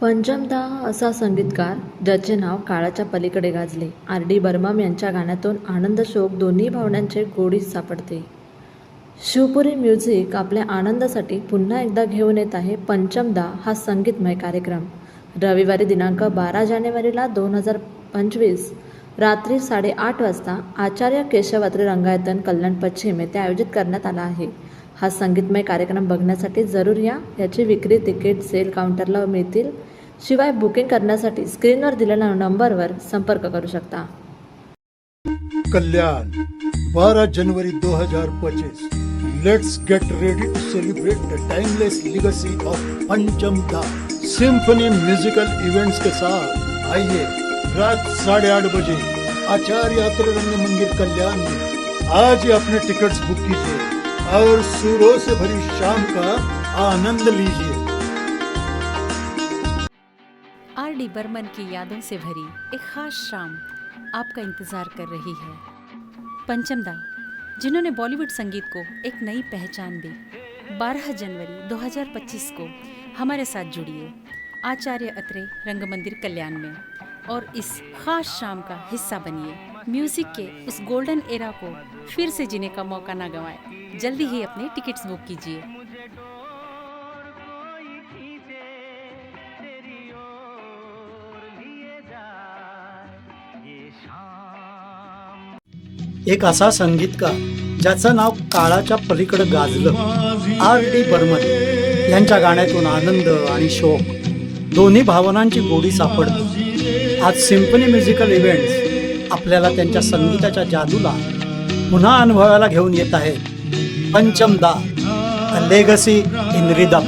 पंचमदा असा संगीतकार ज्याचे नाव काळाच्या पलीकडे गाजले. आर. डी. बर्मम यांच्या गाण्यातून आनंद शोक दोन्ही भावनांचे गोडीत सापडते. शिवपुरी म्युझिक आपल्या आनंदासाठी पुन्हा एकदा घेऊन येत आहे पंचमदा हा संगीतमय कार्यक्रम. रविवारी दिनांक बारा जानेवारीला दोन हजार पंचवीस रात्री साडेआठ वाजता आचार्य केशवात्री रंगायतन कल्याण पश्चिम येथे आयोजित करण्यात आला आहे. हा संगीतमय कार्यक्रम बघण्यासाठी जरूर या. याची विक्री तिकीट सेल काउंटरला मिळतील. शिवाय बुकिंग करण्यासाठी स्क्रीनवर दिलेल्या नंबरवर संपर्क करू शकता. कल्याण 12 जनवरी 2025 let's get ready to celebrate the timeless legacy of Pancham da symphony musical events के साथ आइए रात साढ़े आठ बजे. आचार्य यात्रा रंग मंदिर कल्याण में आज ही अपने टिकट्स बुक कीजिए. और सुरों से भरी शाम का आनंद लीजिए। आर डी बर्मन की यादों से भरी एक खास शाम आपका इंतज़ार कर रही है। पंचमदा जिन्होंने बॉलीवुड संगीत को एक नई पहचान दी। 12 जनवरी 2025 को हमारे साथ जुड़िए आचार्य अत्रे रंगमंदिर कल्याण में और इस खास शाम का हिस्सा बनिए। म्यूजिक के उस गोल्डन एरा को फिर से जीने का मौका ना गंवाएं। जल्दी ही अपने टिकट्स बुक कीजिए। एक असा संगीतकार ज्याचं नाव काळाच्या पलीकडे गाजलं. आर डी बर्मन यांच्या गाण्यातून आनंद आणि शोक दोन्ही भावनांची गोडी सापडतो आज सिम्फनी म्युझिकल इव्हेंट्स आपल्याला त्यांच्या संगीताच्या जादूला पुन्हा अनुभवायला घेऊन येत आहेत पंचमदा लेगसी इन रिदम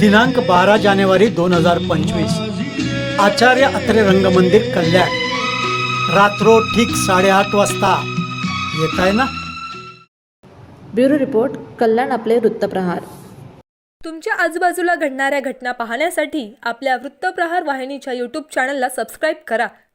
दिनांक बारा जानेवारी दोन हजार पंचवीस. आचार्य अत्रे रंगमंदिर कल्याण. रात्रो ठीक साडेआठ वाजता. येत आहे ना? ब्युरो रिपोर्ट कल्याण आपले वृत्तप्रहार. तुमच्या आजूबाजूला घडणाऱ्या घटना पाहण्यासाठी आपल्या वृत्तप्रहार वाहिनीच्या यूट्यूब चॅनलला सबस्क्राईब करा.